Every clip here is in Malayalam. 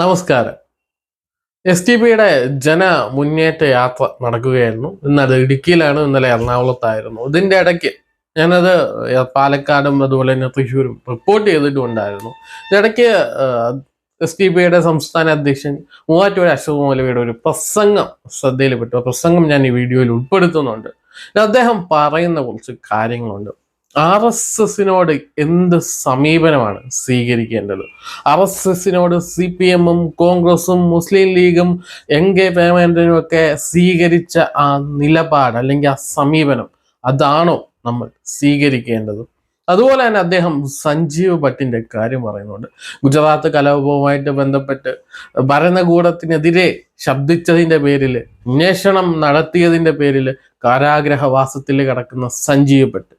നമസ്കാരം. എസ് ടി പിയുടെ ജന മുന്നേറ്റ യാത്ര നടക്കുകയായിരുന്നു. ഇന്നത് ഇടുക്കിയിലാണ് ഇന്നലെ എറണാകുളത്തായിരുന്നു. ഇതിന്റെ ഇടയ്ക്ക് ഞാനത് പാലക്കാടും അതുപോലെ തന്നെ തൃശ്ശൂരും റിപ്പോർട്ട് ചെയ്തിട്ടുണ്ടായിരുന്നു. ഇതിടയ്ക്ക് എസ് ടി പിയുടെ സംസ്ഥാന അധ്യക്ഷൻ മൂവാറ്റുപുഴ അശോക് മൗലവിയുടെ ഒരു പ്രസംഗം ശ്രദ്ധയിൽപ്പെട്ടു. ആ പ്രസംഗം ഞാൻ ഈ വീഡിയോയിൽ ഉൾപ്പെടുത്തുന്നുണ്ട്. അദ്ദേഹം പറയുന്ന കുറച്ച് കാര്യങ്ങളുണ്ട്. ആർ എസ് എസിനോട് എന്ത് സമീപനമാണ് സ്വീകരിക്കേണ്ടത്? ആർ എസ് എസിനോട് സി പി എമ്മും കോൺഗ്രസും മുസ്ലിം ലീഗും എൻ കെ പേമേന്ദ്രനും ഒക്കെ സ്വീകരിച്ച ആ നിലപാട് അല്ലെങ്കിൽ ആ സമീപനം അതാണോ നമ്മൾ സ്വീകരിക്കേണ്ടത്? അതുപോലെ തന്നെ അദ്ദേഹം സഞ്ജീവ് ഭട്ടിന്റെ കാര്യം പറയുന്നുണ്ട്. ഗുജറാത്ത് കലാപവുമായിട്ട് ബന്ധപ്പെട്ട് ഭരണകൂടത്തിനെതിരെ ശബ്ദിച്ചതിന്റെ പേരിൽ അന്വേഷണം നടത്തിയതിന്റെ പേരിൽ കാരാഗ്രഹവാസത്തിൽ കിടക്കുന്ന സഞ്ജീവ് ഭട്ട്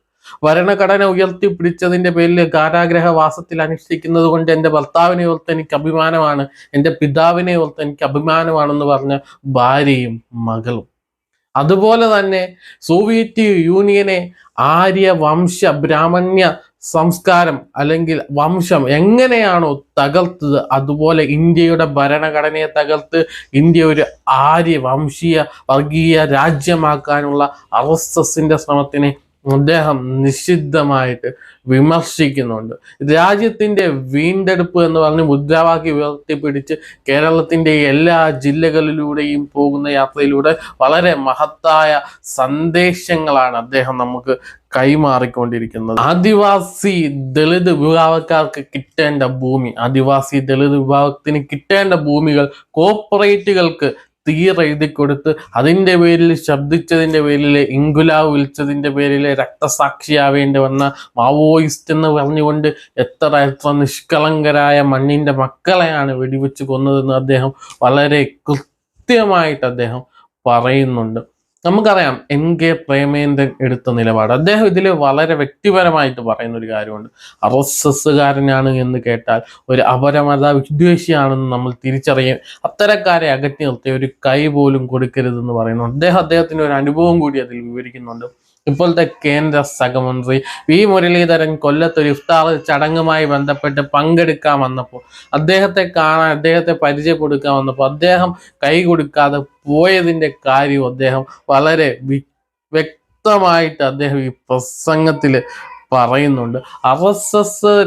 ഭരണഘടന ഉയർത്തിപ്പിടിച്ചതിന്റെ പേരിൽ കാരാഗ്രഹവാസത്തിൽ അനുഷ്ഠിക്കുന്നത് കൊണ്ട് എന്റെ ഭർത്താവിനെ ഓർത്ത് എനിക്ക് അഭിമാനമാണ് എന്റെ പിതാവിനെ ഓർത്ത് എനിക്ക് അഭിമാനമാണെന്ന് പറഞ്ഞ ഭാര്യയും മകളും. അതുപോലെ തന്നെ സോവിയറ്റ് യൂണിയനെ ആര്യ വംശ ബ്രാഹ്മണ്യ സംസ്കാരം അല്ലെങ്കിൽ വംശം എങ്ങനെയാണോ തകർത്തത് അതുപോലെ ഇന്ത്യയുടെ ഭരണഘടനയെ തകർത്ത് ഇന്ത്യ ഒരു ആര്യ വംശീയ വർഗീയ രാജ്യമാക്കാനുള്ള ആർ ശ്രമത്തിനെ അദ്ദേഹം നിഷിദ്ധമായിട്ട് വിമർശിക്കുന്നുണ്ട്. രാജ്യത്തിന്റെ വീണ്ടെടുപ്പ് എന്ന് പറഞ്ഞ് മുദ്രാവാക്യം ഉയർത്തിപ്പിടിച്ച് കേരളത്തിന്റെ എല്ലാ ജില്ലകളിലൂടെയും പോകുന്ന യാത്രയിലൂടെ വളരെ മഹത്തായ സന്ദേശങ്ങളാണ് അദ്ദേഹം നമുക്ക് കൈമാറിക്കൊണ്ടിരിക്കുന്നത്. ആദിവാസി ദളിത് വിഭാഗക്കാർക്ക് കിട്ടേണ്ട ഭൂമി ആദിവാസി ദളിത് വിഭാഗത്തിന് കിട്ടേണ്ട ഭൂമികൾ കോർപ്പറേറ്റുകൾക്ക് തീരെഴുതി കൊടുത്ത് അതിന്റെ പേരിൽ ശബ്ദിച്ചതിന്റെ പേരിൽ ഇങ്കുലാവ് വിളിച്ചതിന്റെ പേരിൽ രക്തസാക്ഷിയാവേണ്ടി വന്ന മാവോയിസ്റ്റ് എന്ന് പറഞ്ഞുകൊണ്ട് എത്ര എത്ര നിഷ്കളങ്കരായ മണ്ണിന്റെ മക്കളെയാണ് വെടിവെച്ച് കൊന്നതെന്ന് അദ്ദേഹം വളരെ കൃത്യമായിട്ട് അദ്ദേഹം പറയുന്നുണ്ട്. നമുക്കറിയാം എൻ കെ പ്രേമേന്ദ്രൻ എടുത്ത നിലപാട്. അദ്ദേഹം ഇതിൽ വളരെ വ്യക്തിപരമായിട്ട് പറയുന്ന ഒരു കാര്യമുണ്ട്. ആർ എസ് എസ്സുകാരനാണ് എന്ന് കേട്ടാൽ ഒരു അപരമത വിദ്വേഷിയാണെന്ന് നമ്മൾ തിരിച്ചറിയും അത്തരക്കാരെ അകറ്റി നിർത്തി ഒരു കൈ പോലും കൊടുക്കരുതെന്ന് പറയുന്നുണ്ട്. അദ്ദേഹം അദ്ദേഹത്തിന്റെ ഒരു അനുഭവം കൂടി അതിൽ വിവരിക്കുന്നുണ്ട്. ഇപ്പോഴത്തെ കേന്ദ്ര സഹമന്ത്രി വി മുരളീധരൻ കൊല്ലത്തൊരു ഇഫ്താർ ചടങ്ങുമായി ബന്ധപ്പെട്ട് പങ്കെടുക്കാൻ വന്നപ്പോൾ അദ്ദേഹത്തെ കാണാൻ അദ്ദേഹത്തെ പരിചയപ്പെടുക്കാൻ വന്നപ്പോൾ അദ്ദേഹം കൈ കൊടുക്കാതെ പോയതിന്റെ കാര്യം അദ്ദേഹം വളരെ വ്യക്തമായിട്ട് അദ്ദേഹം ഈ പ്രസംഗത്തിൽ പറയുന്നുണ്ട്. ആർ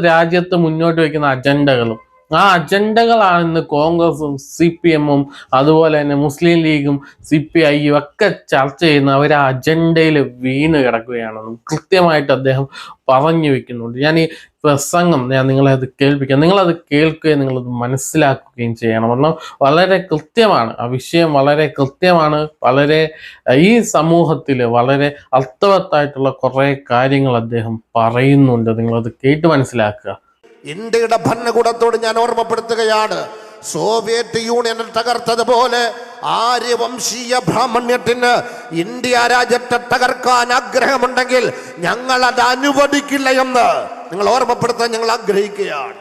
രാജ്യത്ത് മുന്നോട്ട് വയ്ക്കുന്ന അജണ്ടകളും ആ അജണ്ടകളാണ് ഇന്ന് കോൺഗ്രസും സി പി എമ്മും അതുപോലെ തന്നെ മുസ്ലിം ലീഗും സി പി ഐയും ഒക്കെ ചർച്ച ചെയ്യുന്ന അവർ ആ അജണ്ടയിൽ വീണ് കിടക്കുകയാണെന്നും കൃത്യമായിട്ട് അദ്ദേഹം പറഞ്ഞു വെക്കുന്നുണ്ട്. ഞാൻ ഈ പ്രസംഗം ഞാൻ നിങ്ങളെ അത് കേൾപ്പിക്കാം. നിങ്ങളത് കേൾക്കുകയും നിങ്ങളത് മനസ്സിലാക്കുകയും ചെയ്യണം. കാരണം വളരെ കൃത്യമാണ്. ആ വിഷയം വളരെ കൃത്യമാണ്. വളരെ ഈ സമൂഹത്തിൽ വളരെ അർത്ഥവത്തായിട്ടുള്ള കുറേ കാര്യങ്ങൾ അദ്ദേഹം പറയുന്നുണ്ട്. നിങ്ങളത് കേട്ട് മനസ്സിലാക്കുക. ഇന്ത്യയുടെ ഭരണകൂടത്തോട് ഞാൻ ഓർമ്മപ്പെടുത്തുകയാണ്. സോവിയറ്റ് യൂണിയനെ തകർത്തതുപോലെ ആര്യവംശീയ ബ്രാഹ്മണ്യത്തിന് ഇന്ത്യ രാജ്യത്തെ തകർക്കാൻ ആഗ്രഹമുണ്ടെങ്കിൽ ഞങ്ങൾ അത് അനുവദിക്കില്ല എന്ന് നിങ്ങൾ ഓർമ്മപ്പെടുത്താൻ ഞങ്ങൾ ആഗ്രഹിക്കുകയാണ്.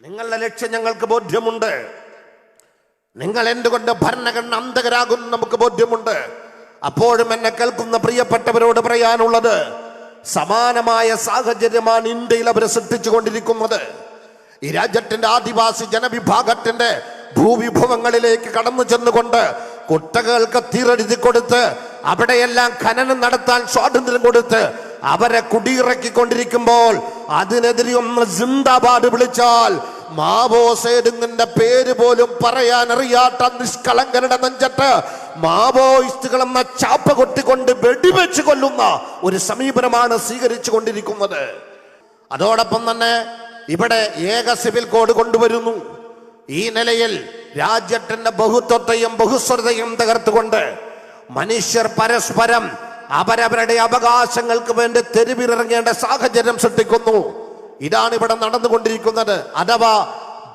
നിങ്ങളുടെ ലക്ഷ്യം ഞങ്ങൾക്ക് ബോധ്യമുണ്ട്. നിങ്ങൾ എന്തുകൊണ്ട് ഭരണഘടന അന്തകരാകും നമുക്ക് ബോധ്യമുണ്ട്. അപ്പോഴും എന്നെ കേൾക്കുന്ന പ്രിയപ്പെട്ടവരോട് പറയാനുള്ളത് സമാനമായ സാഹചര്യമാണ് ഇന്ത്യയിൽ അവർ സൃഷ്ടിച്ചുകൊണ്ടിരിക്കുന്നത്. ഈ രാജ്യത്തിന്റെ ആദിവാസി ജനവിഭാഗത്തിന്റെ ഭൂവിഭവങ്ങളിലേക്ക് കടന്നു ചെന്നുകൊണ്ട് കുട്ടകൾക്ക് തീരെഴുതി കൊടുത്ത് അവിടെയെല്ലാം ഖനനം നടത്താൻ സ്വാതന്ത്ര്യം കൊടുത്ത് അവരെ കുടിയിറക്കിക്കൊണ്ടിരിക്കുമ്പോൾ അതിനെതിരെ ഒന്ന് ജിന്ദാബാദ് വിളിച്ചാൽ മാവോ സേഡുങ്ങിന്റെ പേര് പോലും പറയാൻ അറിയാത്ത നിഷ്കളങ്കരുടെ നെഞ്ചത്ത് മാവോയിസ്റ്റുകൾ എന്ന ചാപ്പ കൊട്ടിക്കൊണ്ട് വെടിവെച്ച് കൊല്ലുന്ന ഒരു സമീപനമാണ് സ്വീകരിച്ചു കൊണ്ടിരിക്കുന്നത് അതോടൊപ്പം തന്നെ ഇവിടെ ഏക സിവിൽ കോഡ് കൊണ്ടുവരുന്നു. ഈ നിലയിൽ രാജ്യത്തിന്റെ ബഹുത്വത്തെയും ബഹുസ്വരതയും തകർത്തുകൊണ്ട് മനുഷ്യർ പരസ്പരം അവരവരുടെ അവകാശങ്ങൾക്ക് വേണ്ടി തെരുവിലിറങ്ങേണ്ട സാഹചര്യം സൃഷ്ടിക്കുന്നു. ഇതാണ് ഇവിടെ നടന്നുകൊണ്ടിരിക്കുന്നത്. അഥവാ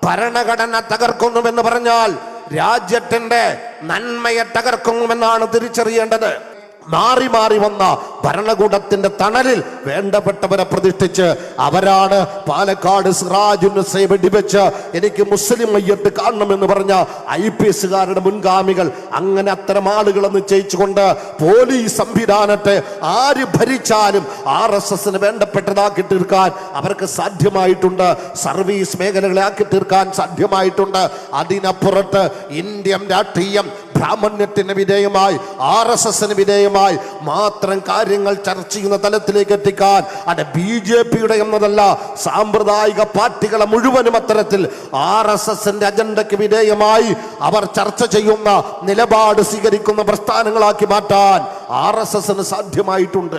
ഭരണഘടന തകർക്കുന്നുവെന്ന് പറഞ്ഞാൽ രാജ്യത്തിന്റെ നന്മയെ തകർക്കുന്നുവെന്നാണ് തിരിച്ചറിയേണ്ടത്. മാറി മാറി വന്ന ഭരണകൂടത്തിന്റെ തണലിൽ വേണ്ടപ്പെട്ടവരെ പ്രതിഷ്ഠിച്ച് അവരാണ് പാലക്കാട് സിറാജുസൈബ് വെച്ച് എനിക്ക് മുസ്ലിം മയ്യത്ത് കാണണമെന്ന് പറഞ്ഞ ഐ പി എസുകാരുടെ മുൻഗാമികൾ അങ്ങനെ അത്തരം ആളുകളെ നിശ്ചയിച്ചുകൊണ്ട് പോലീസ് സംവിധാനത്തെ ആര് ഭരിച്ചാലും ആർ എസ് എസിന് വേണ്ടപ്പെട്ടതാക്കി തീർക്കാൻ അവർക്ക് സാധ്യമായിട്ടുണ്ട്. സർവീസ് മേഖലകളെ ആക്കി തീർക്കാൻ സാധ്യമായിട്ടുണ്ട്. അതിനപ്പുറത്ത് ഇന്ത്യൻ രാഷ്ട്രീയം ബ്രാഹ്മണ്യത്തിന് വിധേയമായി ആർ എസ് എസിന് വിധേയമായി മാത്രം കാര്യങ്ങൾ ചർച്ച ചെയ്യുന്ന തലത്തിലേക്ക് എത്തിക്കാൻ അത് ബി ജെ പിയുടെ എന്നതല്ല സാമ്പ്രദായിക പാർട്ടികളെ മുഴുവനും അത്തരത്തിൽ ആർ എസ് എസിന്റെ അജണ്ടയ്ക്ക് വിധേയമായി അവർ ചർച്ച ചെയ്യുന്ന നിലപാട് സ്വീകരിക്കുന്ന പ്രസ്ഥാനങ്ങളാക്കി മാറ്റാൻ ആർ എസ് എസിന് സാധ്യമായിട്ടുണ്ട്.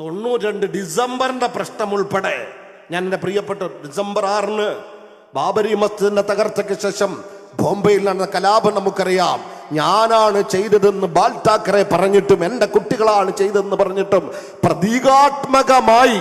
തൊണ്ണൂറ്റി ഡിസംബറിന്റെ പ്രശ്നം ഉൾപ്പെടെ ഞാൻ എന്റെ പ്രിയപ്പെട്ട ഡിസംബർ ആറിന് ബാബരി മസ്ജിദിന്റെ തകർച്ചയ്ക്ക് ശേഷം ബോംബെയിൽ നടന്ന കലാപം നമുക്കറിയാം. ഞാനാണ് ചെയ്തതെന്ന് ബാൽ താക്കറെ പറഞ്ഞിട്ടും എന്റെ കുട്ടികളാണ് ചെയ്തതെന്ന് പറഞ്ഞിട്ടും പ്രതീകാത്മകമായി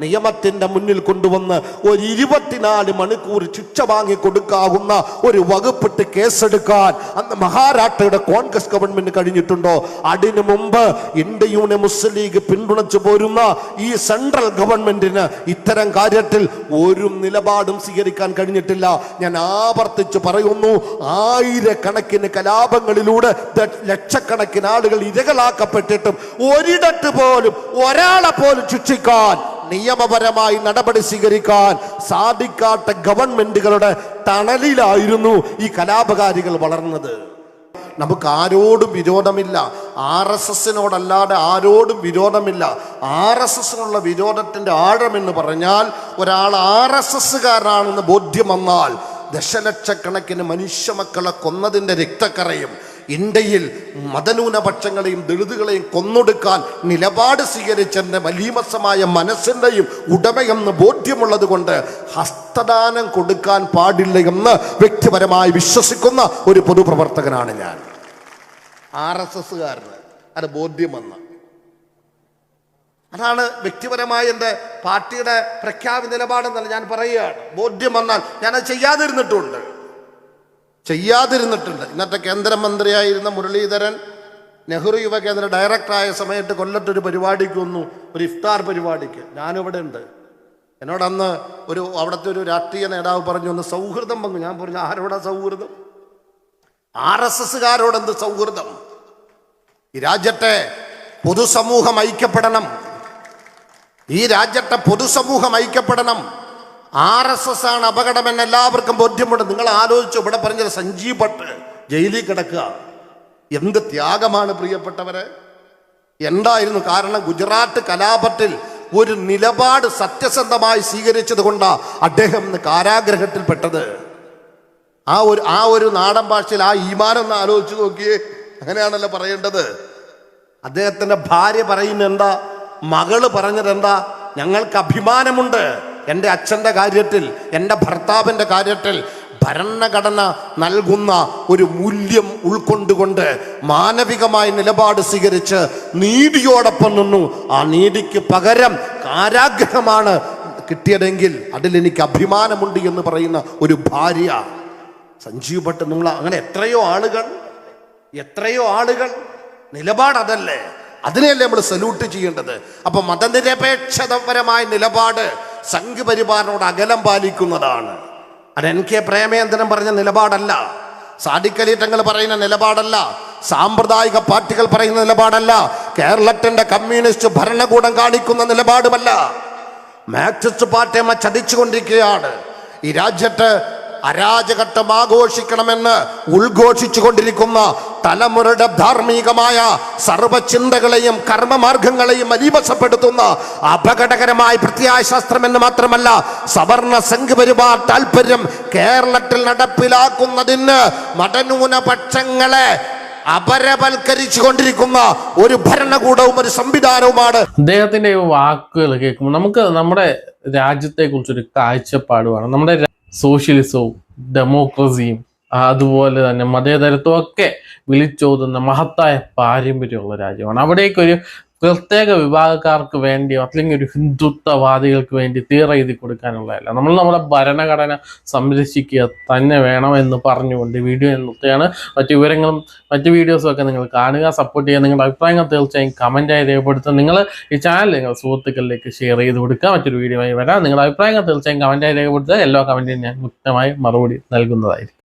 നിയമത്തിന്റെ മുന്നിൽ കൊണ്ടുവന്ന് ഒരു ഇരുപത്തിനാല് മണിക്കൂർ ശിക്ഷ വാങ്ങി കൊടുക്കാവുന്ന ഒരു വകുപ്പിട്ട് കേസെടുക്കാൻ അന്ന് മഹാരാഷ്ട്രയുടെ കോൺഗ്രസ് ഗവൺമെന്റ് കഴിഞ്ഞിട്ടുണ്ടോ? അതിനു മുമ്പ് ഇന്ത്യയുടെ മുസ്ലിം ലീഗ് പിന്തുണച്ചു പോരുന്ന ഈ സെൻട്രൽ ഗവൺമെന്റിന് ഇത്തരം കാര്യത്തിൽ ഒരു നിലപാടും സ്വീകരിക്കാൻ കഴിഞ്ഞിട്ടില്ല. ഞാൻ ആവർത്തിച്ച് പറയുന്നു ആയിരക്കണക്കിന് കലാപങ്ങളിലൂടെ ലക്ഷക്കണക്കിന് ആളുകൾ ഇരകളാക്കപ്പെട്ടിട്ടും ഒരിടത്ത് പോലും ഒരാളെ പോലും ശിക്ഷിക്കാൻ നിയമപരമായി നടപടി സ്വീകരിക്കാൻ സാധിക്കാത്ത ഗവൺമെന്റുകളുടെ തണലിലായിരുന്നു ഈ കലാപകാരികൾ വളർന്നത്. നമുക്ക് ആരോടും വിരോധമില്ല. ആർ എസ് എസിനോടല്ലാതെ ആരോടും വിരോധമില്ല. ആർ എസ് എസിനുള്ള വിരോധത്തിന്റെ ആഴം എന്ന് പറഞ്ഞാൽ ഒരാൾ ആർ എസ് എസ്സുകാരനാണെന്ന് ബോധ്യം വന്നാൽ ദശലക്ഷക്കണക്കിന് മനുഷ്യ മക്കളെ കൊന്നതിന്റെ രക്തക്കറയും ഇന്ത്യയിൽ മതന്യൂനപക്ഷങ്ങളെയും ദളിതുകളെയും കൊന്നൊടുക്കാൻ നിലപാട് സ്വീകരിച്ചതിന്റെ മലീമസമായ മനസ്സിന്റെയും ഉടമയെന്ന് ബോധ്യമുള്ളത് കൊണ്ട് ഹസ്തദാനം കൊടുക്കാൻ പാടില്ല എന്ന് വ്യക്തിപരമായി വിശ്വസിക്കുന്ന ഒരു പൊതുപ്രവർത്തകനാണ് ഞാൻ. ആർ എസ് എസ്സുകാരന് അത് ബോധ്യം വന്ന അതാണ് വ്യക്തിപരമായ എന്റെ പാർട്ടിയുടെ പ്രഖ്യാപി നിലപാടെന്നല്ല ഞാൻ പറയുകയാണ്. ബോധ്യം വന്നാൽ ഞാനത് ചെയ്യാതിരുന്നിട്ടുണ്ട്. ചെയ്യാതിരുന്നിട്ടുണ്ട്. ഇന്നത്തെ കേന്ദ്രമന്ത്രിയായിരുന്ന മുരളീധരൻ നെഹ്റു യുവകേന്ദ്ര ഡയറക്ടറായ സമയത്ത് കൊല്ലത്തൊരു പരിപാടിക്ക് വന്നു. ഒരു ഇഫ്താർ പരിപാടിക്ക്. ഞാനിവിടെ ഉണ്ട്. എന്നോട് അന്ന് ഒരു അവിടുത്തെ ഒരു രാഷ്ട്രീയ നേതാവ് പറഞ്ഞു ഒന്ന് സൗഹൃദം പങ്കു ഞാൻ പറഞ്ഞു ആരോടാ സൗഹൃദം? ആർ എസ് എസ്സുകാരോടെന്ത് സൗഹൃദം? ഈ രാജ്യത്തെ പൊതുസമൂഹം ഐക്യപ്പെടണം. ഈ രാജ്യത്തെ പൊതുസമൂഹം ഐക്യപ്പെടണം. ആർ എസ് എസ് ആണ് അപകടമെന്ന് എല്ലാവർക്കും ബോധ്യമുണ്ട്. നിങ്ങൾ ആലോചിച്ചു ഇവിടെ പറഞ്ഞത് സഞ്ജീവ് ഭട്ട് ജയിലിൽ കിടക്കുക. എന്ത് ത്യാഗമാണ് പ്രിയപ്പെട്ടവരെ? എന്തായിരുന്നു കാരണം? ഗുജറാത്ത് കലാപത്തിൽ ഒരു നിലപാട് സത്യസന്ധമായി സ്വീകരിച്ചത് കൊണ്ടാണ് അദ്ദേഹം കാരാഗ്രഹത്തിൽപ്പെട്ടത്. ആ ഒരു ആ ഒരു നാടൻ ഭാഷയിൽ ആ ഈമാനം ഒന്ന് ആലോചിച്ച് നോക്കിയേ. അങ്ങനെയാണല്ലോ പറയേണ്ടത്. അദ്ദേഹത്തിന്റെ ഭാര്യ പറയുന്നത് എന്താ മകൾ പറഞ്ഞത് എന്താ ഞങ്ങൾക്ക് അഭിമാനമുണ്ട്. എന്റെ അച്ഛന്റെ കാര്യത്തിൽ എന്റെ ഭർത്താവിന്റെ കാര്യത്തിൽ ഭരണഘടന നൽകുന്ന ഒരു മൂല്യം ഉൾക്കൊണ്ടുകൊണ്ട് മാനവികമായ നിലപാട് സ്വീകരിച്ച് നീതിയോടൊപ്പം നിന്നു. ആ നീതിക്ക് പകരം കാരാഗ്രഹമാണ് കിട്ടിയതെങ്കിൽ അതിൽ എനിക്ക് അഭിമാനമുണ്ട് എന്ന് പറയുന്ന ഒരു ഭാര്യ. സഞ്ജീവ് ഭട്ട് നിങ്ങൾ അങ്ങനെ എത്രയോ ആളുകൾ എത്രയോ ആളുകൾ നിലപാട് അതല്ലേ അതിനെയല്ലേ നമ്മൾ സല്യൂട്ട് ചെയ്യേണ്ടത്? അപ്പൊ മതനിരപേക്ഷതപരമായ നിലപാട് സംഘപരിവാറിനോട് അകലം പാലിക്കുന്നതാണ്. അത് എൻ കെ പ്രേമേന്ദ്രൻ പറഞ്ഞ നിലപാടല്ല. സാധിക്കലീറ്റങ്ങൾ പറയുന്ന നിലപാടല്ല. സാമ്പ്രദായിക പാർട്ടികൾ പറയുന്ന നിലപാടല്ല. കേരളത്തിന്റെ കമ്മ്യൂണിസ്റ്റ് ഭരണകൂടം കാണിക്കുന്ന നിലപാടുമല്ല. മാർക്സിസ്റ്റ് പാർട്ടി അമ്മ ചതിച്ചുകൊണ്ടിരിക്കുകയാണ്. ഈ രാജ്യത്ത് അരാജകത്വം ആഘോഷിക്കണമെന്ന് ഉദ്ഘോഷിച്ചു കൊണ്ടിരിക്കുന്ന തലമുറയുടെ ധാർമ്മികമായ സർവചിന്തകളെയും കർമ്മമാർഗങ്ങളെയും അലീപസപ്പെടുത്തുന്ന അപകടകരമായ പ്രത്യാശാസ്ത്രം എന്ന് മാത്രമല്ല സവർണ സംഘപരിവാർ താല്പര്യം കേരളത്തിൽ നടപ്പിലാക്കുന്നതിന് മതന്യൂനപക്ഷങ്ങളെ അപരവൽക്കരിച്ചു കൊണ്ടിരിക്കുന്ന ഒരു ഭരണകൂടവും ഒരു സംവിധാനവുമാണ്. അദ്ദേഹത്തിന്റെ വാക്കുകൾ കേൾക്കുമ്പോൾ നമുക്ക് നമ്മുടെ രാജ്യത്തെ കുറിച്ചൊരു കാഴ്ചപ്പാട് വേണം. നമ്മുടെ സോഷ്യലിസവും ഡെമോക്രസിയും അതുപോലെ തന്നെ മതേതരത്വമൊക്കെ വിളിച്ചോതുന്ന മഹത്തായ പാരമ്പര്യമുള്ള രാജ്യമാണ്. അവിടേക്കൊരു പ്രത്യേക വിഭാഗക്കാർക്ക് വേണ്ടിയോ അല്ലെങ്കിൽ ഒരു ഹിന്ദുത്വവാദികൾക്ക് വേണ്ടി തീർ എഴുതി കൊടുക്കാനുള്ളതല്ല. നമ്മൾ നമ്മുടെ ഭരണഘടന സംരക്ഷിക്കുക തന്നെ വേണമെന്ന് പറഞ്ഞുകൊണ്ട് വീഡിയോ നിർത്തുകയാണ്. മറ്റു വിവരങ്ങളും മറ്റു വീഡിയോസും ഒക്കെ നിങ്ങൾ കാണുക സപ്പോർട്ട് ചെയ്യുക. നിങ്ങളുടെ അഭിപ്രായങ്ങൾ തീർച്ചയായും കമന്റായി രേഖപ്പെടുത്തുക. നിങ്ങൾ ഈ ചാനൽ നിങ്ങൾ സുഹൃത്തുക്കളിലേക്ക് ഷെയർ ചെയ്ത് കൊടുക്കുക. മറ്റൊരു വീഡിയോ ആയി വരാം. നിങ്ങളുടെ അഭിപ്രായങ്ങൾ തീർച്ചയായും കമന്റായി രേഖപ്പെടുത്തുക. എല്ലാ കമന്റിനും ഞാൻ വ്യക്തമായി മറുപടി നൽകുന്നതായിരിക്കും.